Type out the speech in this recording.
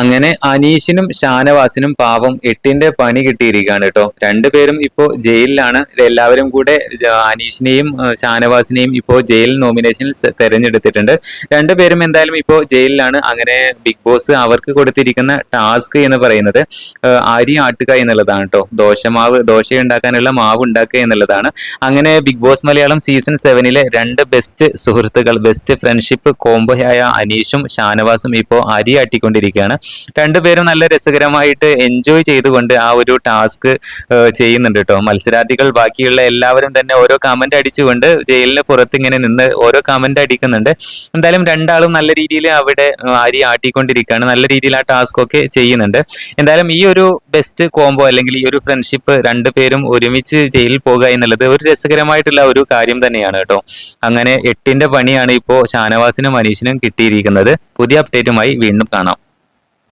അങ്ങനെ അനീഷിനും ഷാനവാസിനും പാവം എട്ടിന്റെ പണി കിട്ടിയിരിക്കുകയാണ് കേട്ടോ. രണ്ടുപേരും ഇപ്പോ ജയിലിലാണ്. എല്ലാവരും കൂടെ അനീഷിനെയും ഷാനവാസിനെയും ഇപ്പോ ജയിൽ നോമിനേഷനിൽ തെരഞ്ഞെടുത്തിട്ടുണ്ട്. രണ്ടുപേരും എന്തായാലും ഇപ്പോ ജയിലിലാണ്. അങ്ങനെ ബിഗ് ബോസ് അവർക്ക് കൊടുത്തിരിക്കുന്ന ടാസ്ക് എന്ന് പറയുന്നത് അരി ആട്ടുക എന്നുള്ളതാണ് കേട്ടോ. ദോശമാവ് ദോശ ഉണ്ടാക്കാനുള്ള മാവ് ഉണ്ടാക്കുക എന്നുള്ളതാണ്. അങ്ങനെ ബിഗ് ബോസ് മലയാളം സീസൺ സെവനിലെ രണ്ട് ബെസ്റ്റ് സുഹൃത്തുക്കൾ ബെസ്റ്റ് ഫ്രണ്ട്ഷിപ്പ് കോംബോയായ അനീഷും ഷാനവാസും ഇപ്പോ അരി ആട്ടിക്കൊണ്ടിരിക്കുകയാണ്. രണ്ടുപേരും നല്ല രസകരമായിട്ട് എൻജോയ് ചെയ്തുകൊണ്ട് ആ ഒരു ടാസ്ക് ചെയ്യുന്നുണ്ട് കേട്ടോ മത്സരാർത്ഥികൾ ബാക്കിയുള്ള എല്ലാവരും തന്നെ ഓരോ കമന്റ് അടിച്ചുകൊണ്ട് ജയിലിന് പുറത്ത് ഇങ്ങനെ നിന്ന് ഓരോ കമന്റ് അടിക്കുന്നുണ്ട്. എന്തായാലും രണ്ടാളും നല്ല രീതിയിൽ അവിടെ അരി ആട്ടിക്കൊണ്ടിരിക്കുകയാണ്. നല്ല രീതിയിൽ ആ ടാസ്ക് ഒക്കെ ചെയ്യുന്നുണ്ട്. എന്തായാലും ഈ ഒരു ബെസ്റ്റ് കോംബോ അല്ലെങ്കിൽ ഈ ഒരു ഫ്രണ്ട്ഷിപ്പ് രണ്ടുപേരും ഒരുമിച്ച് ജയിലിൽ പോകുക എന്നുള്ളത് ഒരു രസകരമായിട്ടുള്ള ഒരു കാര്യം തന്നെയാണ് കേട്ടോ അങ്ങനെ എട്ടിന്റെ പണിയാണ് ഇപ്പോൾ ഷാനവാസിനും മനീഷിനും കിട്ടിയിരിക്കുന്നത്. പുതിയ അപ്ഡേറ്റുമായി വീണ്ടും കാണാം.